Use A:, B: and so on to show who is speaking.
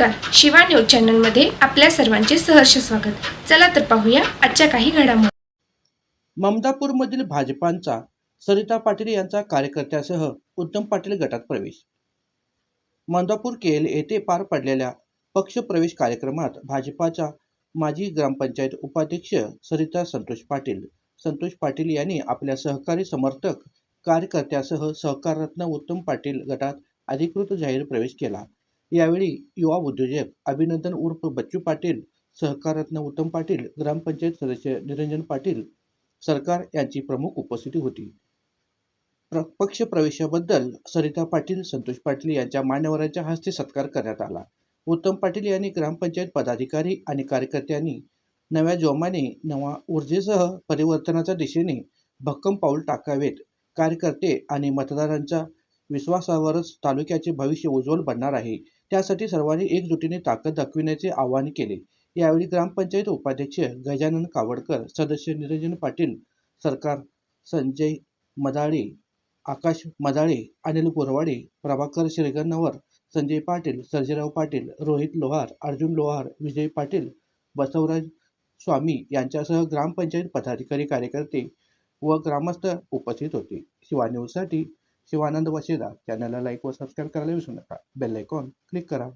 A: नमस्कार. शिवा न्यूज चॅनलमध्ये आपल्या सर्वांचे सहर्ष स्वागत. चला तर पाहूया आजच्या काही घडामोडी.
B: ममदापूरमधील भाजपांचा सरिता पाटील यांचा कार्यकर्त्यासह उत्तम पाटील गटात प्रवेश. ममदापूर केल येथे पार पडलेल्या पक्षप्रवेश कार्यक्रमात भाजपाच्या माजी ग्रामपंचायत उपाध्यक्ष सरिता संतोष पाटील संतोष पाटील यांनी आपल्या सहकारी समर्थक कार्यकर्त्यासह सहकाररत्न उत्तम पाटील गटात अधिकृत जाहीर प्रवेश केला. यावेळी युवा उद्योजक अभिनंदन उर्फ बच्चू पाटील सहकारत्न उत्तम पाटील ग्रामपंचायत सदस्य निरंजन पाटील सरकार यांची प्रमुख उपस्थिती होती. प्र पक्ष प्रवेशाबद्दल सरिता पाटील संतोष पाटील यांच्या मान्यवरांच्या हस्ते सत्कार करण्यात आला. उत्तम पाटील यांनी ग्रामपंचायत पदाधिकारी आणि कार्यकर्त्यांनी नव्या जोमाने नवा ऊर्जेसह परिवर्तनाच्या दिशेने भक्कम पाऊल टाकावेत. कार्यकर्ते आणि मतदारांचा विश्वासावरच तालुक्याचे भविष्य उज्ज्वल बनणार आहे. त्यासाठी सर्वांनी एकजुटीने ताकद दाखविण्याचे आवाहन केले. यावेळी ग्रामपंचायत उपाध्यक्ष गजानन कावडकर सदस्य निरंजन पाटील सरकार संजय मदाळे आकाश मदाळे अनिल गोरवाडे प्रभाकर शिरगणवर संजय पाटील सर्जेराव पाटील रोहित लोहार अर्जुन लोहार विजय पाटील बसवराज स्वामी यांच्यासह ग्रामपंचायत पदाधिकारी कार्यकर्ते व ग्रामस्थ उपस्थित होते. शिवा न्यूजसाठी शिवानंद वशिदा. चॅनलला लाईक व सबस्क्राईब करायला विसरू नका. बेल आयकॉन क्लिक करा.